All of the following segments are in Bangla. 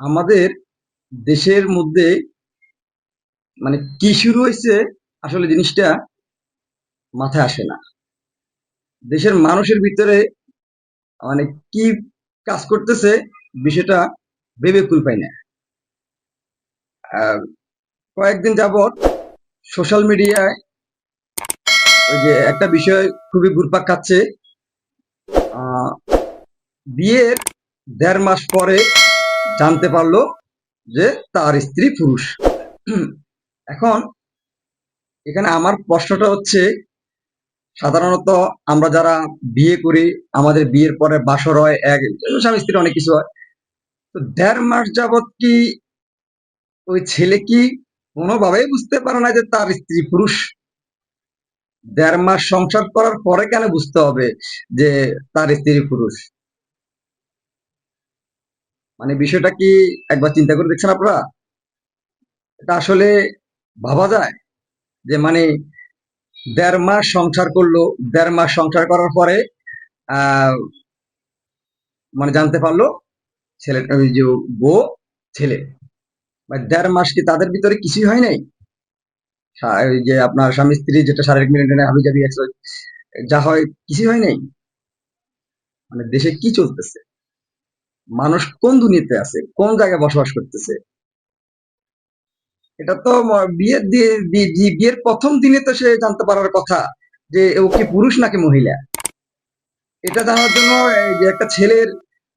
আমাদের দেশের মধ্যে মানে কি শুরু হয়েছে আসলে জিনিসটা মাথায় আসে না। দেশের মানুষের ভিতরে মানে কি কাজ করতেছে বিষয়টা ভেবে কুল পাই না। কয়েকদিন যাবৎ সোশ্যাল মিডিয়ায় ওই যে একটা বিষয় খুবই ঘুরপাক খাচ্ছে বিয়ের দেড় মাস পরে জানতে পারল যে তার স্ত্রী পুরুষ। এখন এখানে আমার প্রশ্নটা হচ্ছে, সাধারণত আমরা যারা বিয়ে করি, আমাদের বিয়ের পরে বাসর হয়, এক স্বামী স্ত্রী অনেক কিছু হয়, তো দেড় মাস যাবত কি ওই ছেলে কি কোনোভাবেই বুঝতে পারে না যে তার স্ত্রী পুরুষ? দেড় মাস সংসার করার পরে কেন বুঝতে হবে যে তার স্ত্রী পুরুষ? মানে বিষয়টা কি একবার চিন্তা করে দেখছেন আপনারা? এটা আসলে ভাবা যায় যে মানে দেড় মাস সংসার করল, দেড় মাস সংসার করার পরে মানে জানতে পারল ছেলে, ওই যে বউ, ছেলে। মানে দেড় মাস কি তাদের ভিতরে কিছুই হয় নাই? যে আপনার স্বামী, স্ত্রী যেটা শারীরিক মিলনে হাবি আছে, যা হয় কিছুই হয় নাই? মানে দেশে কি চলতেছে? মানুষ কোন দুনিয়াতে আছে? কোন জায়গায় বসবাস করতেছে? এটা তো বিয়ের বিয়ের প্রথম দিনে তো সে জানতে পারার কথা যে ও কি পুরুষ নাকি মহিলা? এটা জানার জন্য যে একটা ছেলের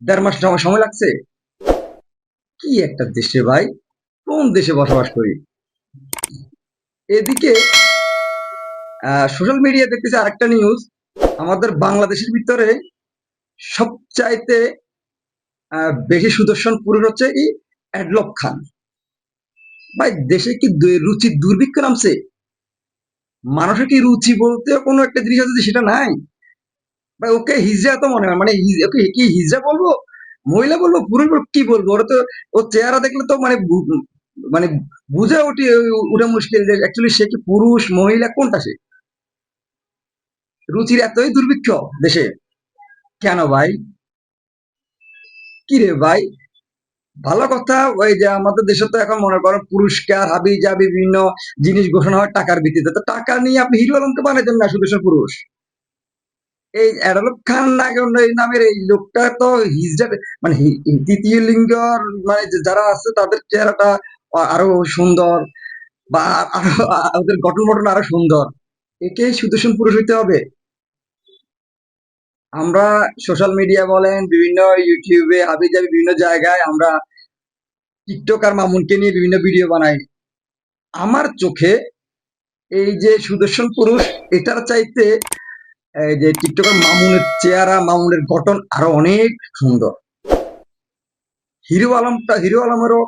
দেড় মাস সময় লাগছে। কি একটা দেশে ভাই? কোন দেশে বসবাস করি? এদিকে সোশ্যাল মিডিয়া দেখতেছি আরেকটা নিউজ আমাদের বাংলাদেশের ভিতরে সবচাইতে বেশি সুদর্শন পুরুষ হচ্ছে কি অ্যাডলক খান। ভাই, দেশে কি রুচি দুর্ভিক্ষ নামছে? মানুষের কি রুচি বলতে কোনো একটা জিনিস আছে সেটা নাই? ভাই, ওকে হিজড়া তো মনে হয় মানে ওকে কি হিজড়া বলব? মহিলা বলব, পুরুষ বলব, কি বলব? ওরা তো ওর চেহারা দেখলে তো মানে মানে বুঝে উঠে উঠে মুশকিল যে অ্যাকচুয়ালি সে কি পুরুষ, মহিলা, কোনটা সে? রুচির এতই দুর্ভিক্ষ দেশে। কেন ভাই? কি রে ভাই? ভালো কথা, ওই যে আমাদের দেশে তো এখন মনে করো পুরস্কার হাবি জাবি বিভিন্ন জিনিস ঘোষণা হয় টাকার ভিত্তিতে। তো টাকা নিয়ে আপনি হিরো আলমকে বানাইতেন না, শুধু পুরুষ? এই অ্যাডলফ খান নাগর এই নামের এই লোকটা তো হিজড়া মানে তৃতীয় লিঙ্গর মানে যারা আছে তাদের চেহারাটা আরও সুন্দর বা আরও ওদের গঠন গঠন আরও সুন্দর। একেই সুদর্শন পুরুষ হইতে হবে। আমরা সোশ্যাল মিডিয়া বলেন, বিভিন্ন ইউটিউবে হাবি জাবি বিভিন্ন জায়গায় আমরা টিকটক আর মামুনকে নিয়ে বিভিন্ন ভিডিও বানাই। আমার চোখে এই যে সুদর্শন পুরুষ, এটার চাইতে এই যে টিকটকের মামুনের চেহারা, মামুনের গঠন আরও অনেক সুন্দর। হিরো আলমটা, হিরো আলমেরও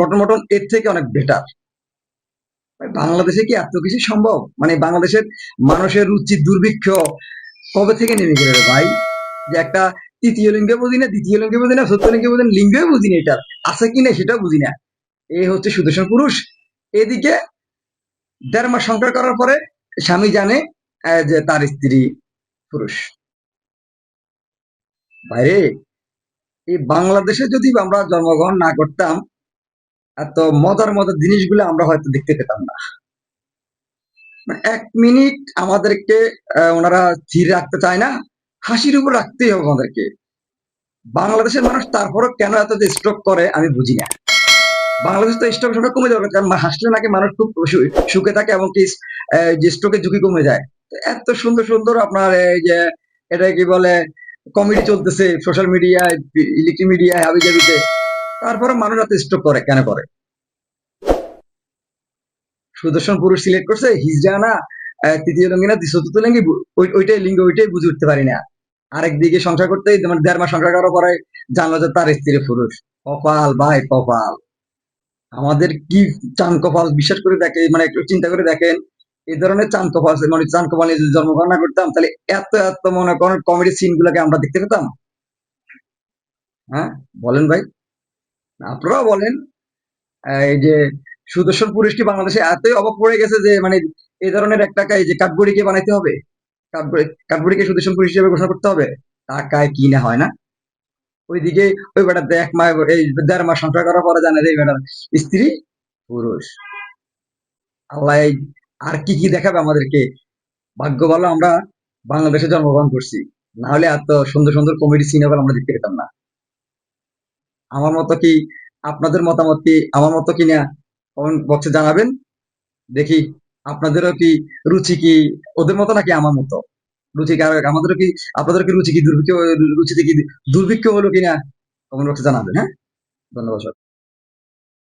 গঠন গঠন এর থেকে অনেক বেটার বাংলাদেশে কি এত কিছু সম্ভব? মানে বাংলাদেশের মানুষের রুচি দুর্ভিক্ষ কবে থেকে নেমে গেল ভাই? যে একটা তৃতীয় লিঙ্গে বুঝি না দ্বিতীয় লিঙ্গে বুঝি না চতুর্থ লিঙ্গে বুঝি না লিঙ্গেও বুঝি না এটার আছে কি না সেটাও বুঝি না। এই হচ্ছে সুদর্শন পুরুষ। এদিকে দেড় মাস সংসার করার পরে স্বামী জানে যে তার স্ত্রী পুরুষ। ভাইরে, এই বাংলাদেশে যদি আমরা জন্মগ্রহণ না করতাম, এত মজার মজার জিনিসগুলো আমরা হয়তো দেখতে পেতাম না। এক মিনিট আমাদেরকে ওনারা স্থির রাখতে চায় না। হাসির উপর রাখতেই হবে আমাদেরকে। বাংলাদেশের মানুষ তারপরও কেন এত যে স্ট্রোক করে, আমি বুঝি না। বাংলাদেশ তো স্ট্রোক সংখ্যা কমে যাবে কারণ হাসলে নাকি মানুষ খুব সুখে থাকে এবং কি যে স্ট্রোকের ঝুঁকি কমে যায়। এত সুন্দর সুন্দর আপনার এই যে, এটা কি বলে কমেডি চলতেছে সোশ্যাল মিডিয়ায় ইলেকট্রিক মিডিয়ায় হাবি জাবিতে তারপরে মানুষ এত স্ট্রোক করে, কেন করে? সুদর্শন পুরুষ সিলেক্ট করছে হিজড়া না তৃতীয় লিঙ্গি না চতুর্থ লিঙ্গি ওইটাই লিঙ্গ, ওইটাই বুঝে উঠতে পারি না। আরেক দিকে সংসার করতে মানে দেড় মাস সংসার করার পরে জানলো যে তার স্ত্রী পুরুষ। কপাল ভাই, কপাল। আমাদের কি চান কপাল বিশ্বাস করে দেখে মানে একটু চিন্তা করে দেখেন এই ধরনের চান কপাল মানে চান কপাল নিয়ে যদি জন্মগ্রহণ করতাম, তাহলে এত এত মনে করেন কমেডি সিন গুলোকে আমরা দেখতে পেতাম। হ্যাঁ বলেন ভাই। আপনারাও বলেন, এই যে সুদর্শন পুরুষ কি বাংলাদেশে এতই অভাব পড়ে গেছে যে মানে এই ধরনের একটা এই যে কাঠবড়িকে বানাইতে হবে কাঠবড়ি কাঠবড়িকে সুদর্শন পুরুষ হিসেবে ঘোষণা করতে হবে, টাকায় কি না হয় না? ওইদিকে ওই বেটা দেখ মা, এই দেড় মাস সংসার করার পরে জানে এই বেটার স্ত্রী পুরুষ। আল্লাহ আর কি কি দেখাবে আমাদেরকে? ভাগ্য ভালো, আমরা বাংলাদেশে জন্মগ্রহণ করছি। না হলে এত সুন্দর সুন্দর কমেডি সিনেমা আমরা দেখতে পেতাম না। আমার মতো কি আপনাদের মতামত কি? আমার মতো কি না? কমেন্ট বক্সে জানাবেন। দেখি আপনাদেরও কি রুচি কি, ওদের মতো নাকি আমার মতো? রুচি আমাদেরও কি আপনাদের কি রুচি কি দুর্ভিক্ষ, রুচিতে কি দুর্ভিক্ষ হলো কিনা কমেন্ট বক্সে জানাবেন হ্যাঁ? ধন্যবাদ।